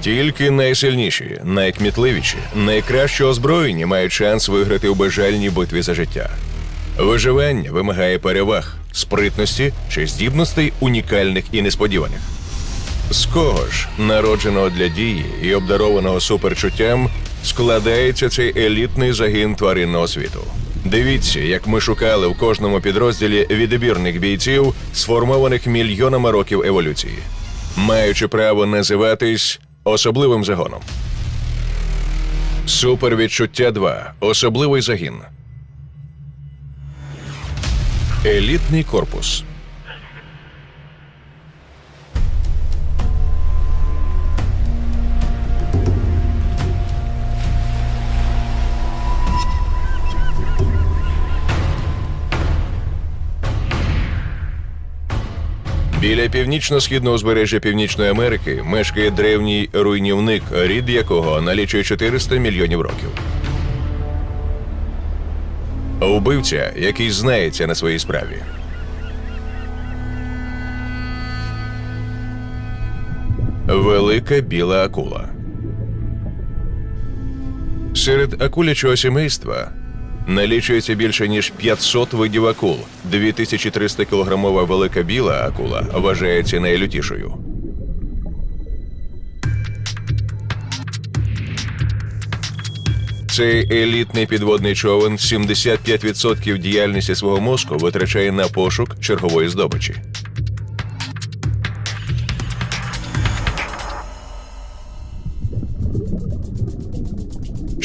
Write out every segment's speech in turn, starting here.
Тільки найсильніші, найкмітливіші, найкраще озброєні мають шанс виграти у безжальній битві за життя. Виживання вимагає переваг, спритності чи здібностей унікальних і несподіваних. З кого ж, народженого для дії і обдарованого суперчуттям, складається цей елітний загін тваринного світу. Дивіться, як ми шукали в кожному підрозділі відбірних бійців, сформованих мільйонами років еволюції, маючи право називатись особливим загоном. Супервідчуття 2. Особливий загін. Елітний корпус. Північно-східного узбережжя Північної Америки мешкає древній руйнівник, рід якого налічує 400 мільйонів років. Убивця, який знається на своїй справі. Велика біла акула. Серед акулячого сімейства налічується більше ніж 500 видів акул. 2300 кілограмова велика біла акула вважається найлютішою. Цей елітний підводний човен 75% діяльності свого мозку витрачає на пошук чергової здобичі.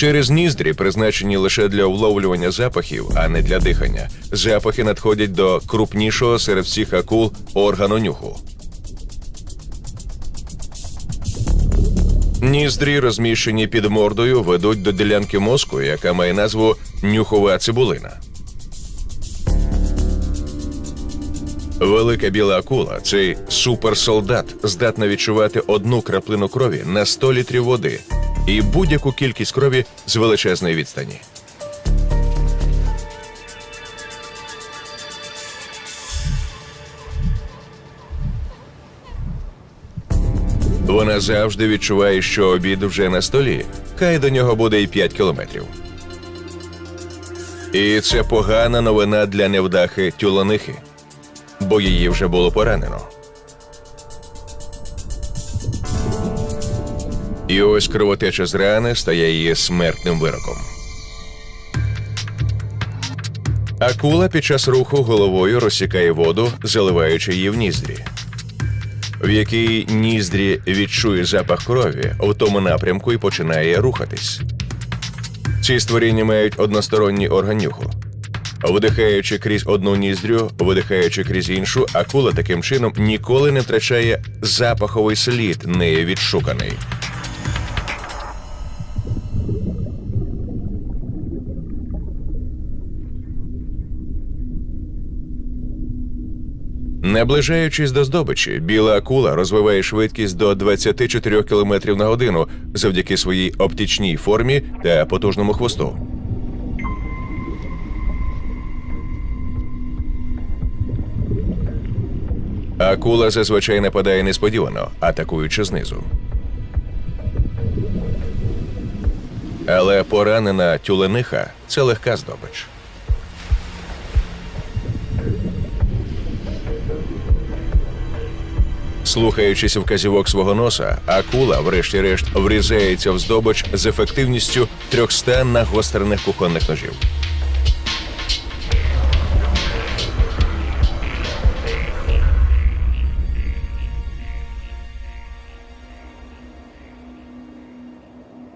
Через ніздрі, призначені лише для вловлювання запахів, а не для дихання, запахи надходять до крупнішого серед всіх акул органу нюху. Ніздрі, розміщені під мордою, ведуть до ділянки мозку, яка має назву нюхова цибулина. Велика біла акула, цей суперсолдат, здатна відчувати одну краплину крові на 100 літрів води і будь-яку кількість крові з величезної відстані. Вона завжди відчуває, що обід вже на столі, хай до нього буде і 5 кілометрів. І це погана новина для невдахи тюлонихи, бо її вже було поранено. І ось кровотеча з рани стає її смертним вироком. Акула під час руху головою розсікає воду, заливаючи її в ніздрі. В якій ніздрі відчує запах крові, в тому напрямку і починає рухатись. Ці створіння мають односторонній орган нюху. Видихаючи крізь одну ніздрю, видихаючи крізь іншу, акула таким чином ніколи не втрачає запаховий слід, нею відшуканий. Наближаючись до здобичі, біла акула розвиває швидкість до 24 км на годину завдяки своїй оптичній формі та потужному хвосту. Акула зазвичай нападає несподівано, атакуючи знизу. Але поранена тюлениха це легка здобич. Слухаючись вказівок свого носа, акула, врешті-решт, врізається в здобич з ефективністю 300 нагострених кухонних ножів.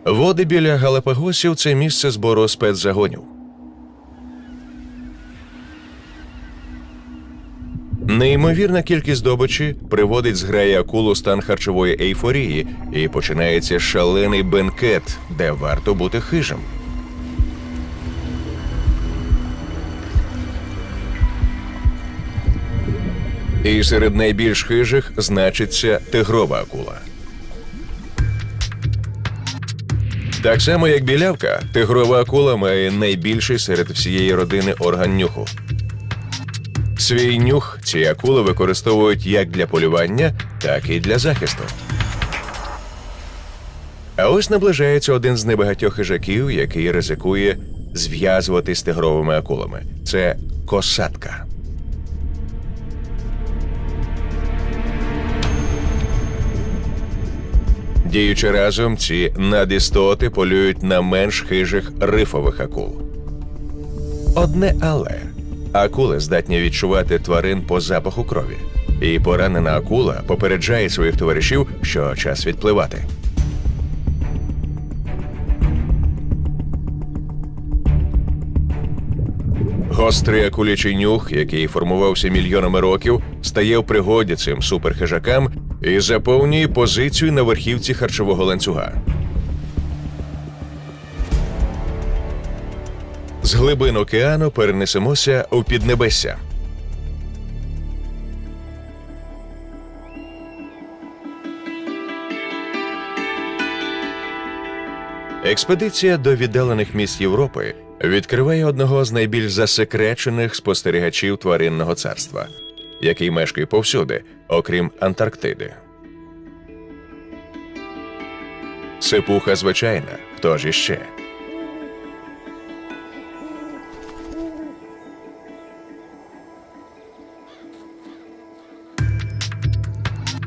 Води біля Галапагосів це місце збору спецзагонів. Неймовірна кількість здобичі приводить зграї акул у стан харчової ейфорії, і починається шалений бенкет, де варто бути хижим. І серед найбільш хижих значиться тигрова акула. Так само, як білявка, тигрова акула має найбільший серед всієї родини орган нюху. Свій нюх ці акули використовують як для полювання, так і для захисту. А ось наближається один з небагатьох хижаків, який ризикує зв'язуватись тигровими акулами. Це косатка. Діючи разом, ці надістоти полюють на менш хижих рифових акул. Одне але акули здатні відчувати тварин по запаху крові, і поранена акула попереджає своїх товаришів, що час відпливати. Гострий акулячий нюх, який формувався мільйонами років, стає в пригоді цим суперхижакам і заповнює позицію на верхівці харчового ланцюга. З глибин океану перенесемося у піднебесся. Експедиція до віддалених міст Європи відкриває одного з найбільш засекречених спостерігачів тваринного царства, який мешкає повсюди, окрім Антарктиди. Сипуха звичайна, хто ж іще?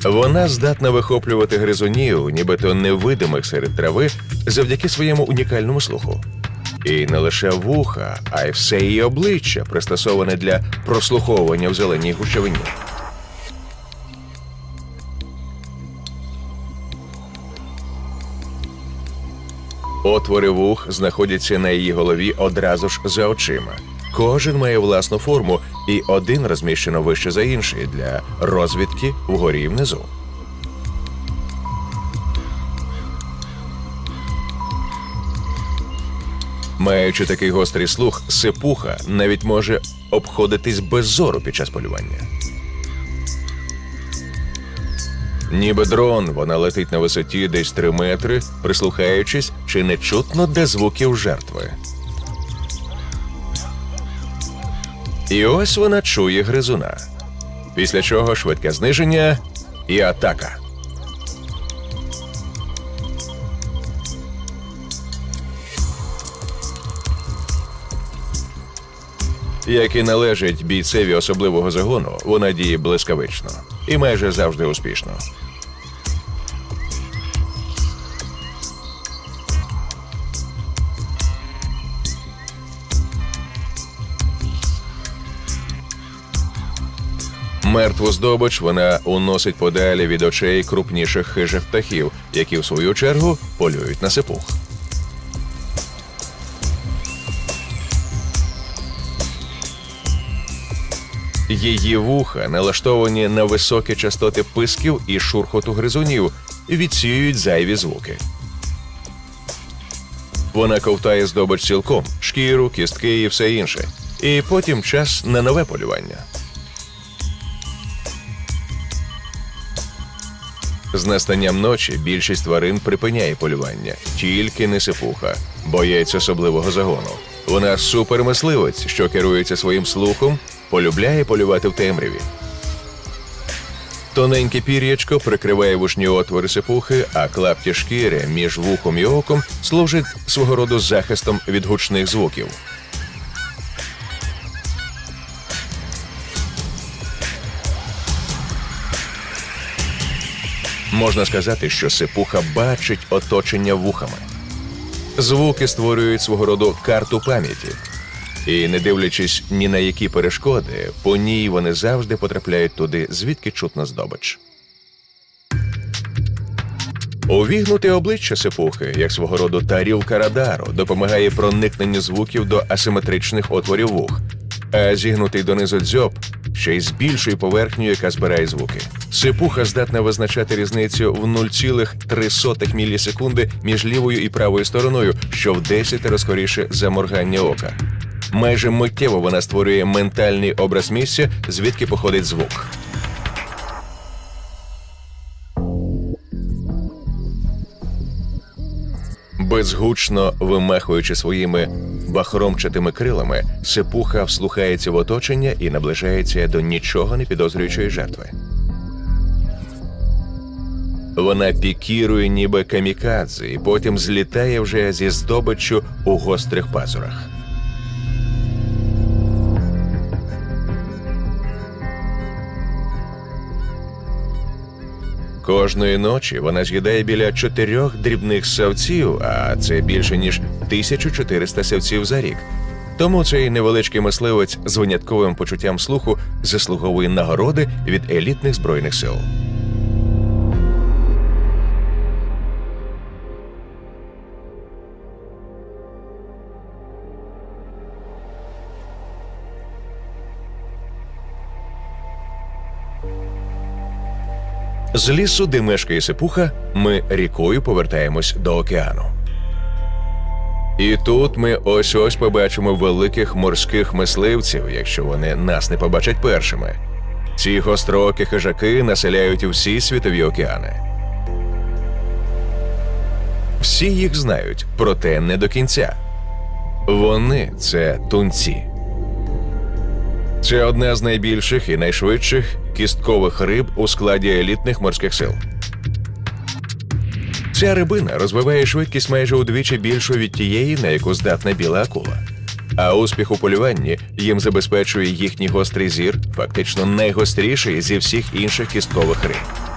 Вона здатна вихоплювати гризунів, нібито невидимих серед трави, завдяки своєму унікальному слуху. І не лише вуха, а й все її обличчя пристосоване для прослуховування в зеленій гущавині. Отвори вух знаходяться на її голові одразу ж за очима. Кожен має власну форму, і один розміщено вище за інший для розвідки вгорі і внизу. Маючи такий гострий слух, сипуха навіть може обходитись без зору під час полювання. Ніби дрон, вона летить на висоті десь 3 метри, прислухаючись, чи не чутно де звуків жертви. І ось вона чує гризуна. Після чого швидке зниження і атака. Як і належить бійцеві особливого загону, вона діє блискавично і майже завжди успішно. Мертву здобич вона уносить подалі від очей крупніших хижих птахів, які в свою чергу полюють на сипух. Її вуха налаштовані на високі частоти писків і шурхоту гризунів, відсіюють зайві звуки. Вона ковтає здобич цілком шкіру, кістки і все інше. І потім час на нове полювання. З настанням ночі більшість тварин припиняє полювання, тільки не сипуха, боєць особливого загону. Вона супермисливець, що керується своїм слухом, полюбляє полювати в темряві. Тоненьке пір'ячко прикриває вушні отвори сипухи, а клапті шкіри між вухом і оком служить свого роду захистом від гучних звуків. Можна сказати, що сипуха бачить оточення вухами. Звуки створюють свого роду карту пам'яті. І, не дивлячись ні на які перешкоди, по ній вони завжди потрапляють туди, звідки чутно здобич. Увігнути обличчя сипухи, як свого роду тарілка радару, допомагає проникненню звуків до асиметричних отворів вух, а зігнутий донизу дзьоб ще й збільшує поверхню, яка збирає звуки. Сипуха здатна визначати різницю в 0,3 мілісекунди між лівою і правою стороною, що в 10 розкоріше за моргання ока. Майже миттєво вона створює ментальний образ місця, звідки походить звук. Безгучно вимахуючи своїми бахромчатими крилами, сипуха вслухається в оточення і наближається до нічого не підозрюючої жертви. Вона пікірує ніби камікадзе і потім злітає вже зі здобиччю у гострих пазурах. Кожної ночі вона з'їдає біля чотирьох дрібних савців, а це більше ніж 1400 савців за рік. Тому цей невеличкий мисливець з винятковим почуттям слуху заслуговує нагороди від елітних збройних сил. З лісу, де мешкає сипуха, ми рікою повертаємось до океану. І тут ми ось ось побачимо великих морських мисливців, якщо вони нас не побачать першими. Ці гостроокі хижаки населяють усі світові океани. Всі їх знають, проте не до кінця. Вони це тунці. Це одна з найбільших і найшвидших кісткових риб у складі елітних морських сил. Ця рибина розвиває швидкість майже удвічі більшу від тієї, на яку здатна біла акула. А успіх у полюванні їм забезпечує їхній гострий зір, фактично найгостріший зі всіх інших кісткових риб.